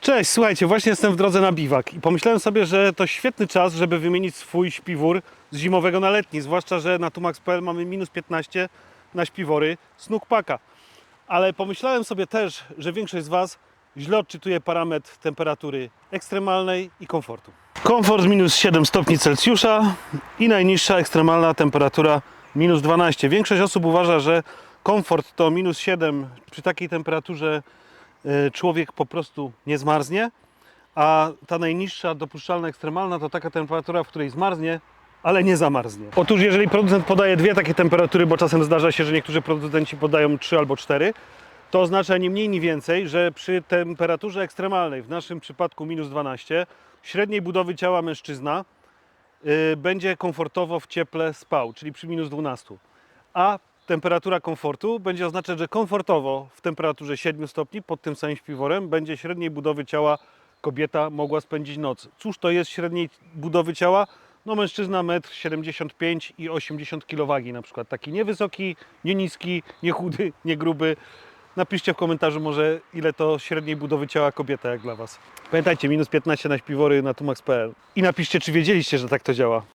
Cześć, słuchajcie, właśnie jestem w drodze na biwak i pomyślałem sobie, że to świetny czas, żeby wymienić swój śpiwór z zimowego na letni, zwłaszcza, że na Tumax.pl mamy minus 15 na śpiwory Snookpaka. Ale pomyślałem sobie też, że większość z Was źle odczytuje parametr temperatury ekstremalnej i komfortu. Komfort minus 7 stopni Celsjusza i najniższa ekstremalna temperatura minus 12. Większość osób uważa, że komfort to minus 7 przy takiej temperaturze człowiek po prostu nie zmarznie, a ta najniższa dopuszczalna ekstremalna to taka temperatura, w której zmarznie, ale nie zamarznie. Otóż jeżeli producent podaje dwie takie temperatury, bo czasem zdarza się, że niektórzy producenci podają trzy albo cztery, to oznacza ni mniej, ni więcej, że przy temperaturze ekstremalnej, w naszym przypadku minus 12, średniej budowy ciała mężczyzna y, będzie komfortowo w cieple spał, czyli przy minus 12. A temperatura komfortu będzie oznaczać, że komfortowo w temperaturze 7 stopni pod tym samym śpiworem będzie średniej budowy ciała kobieta mogła spędzić noc. Cóż to jest średniej budowy ciała? No mężczyzna 1,75 m i 80 kg na przykład. Taki niewysoki, nie niski, nie chudy, nie gruby. Napiszcie w komentarzu może ile to średniej budowy ciała kobieta jak dla Was. Pamiętajcie, minus 15 na śpiwory na tumax.pl. I napiszcie, czy wiedzieliście, że tak to działa.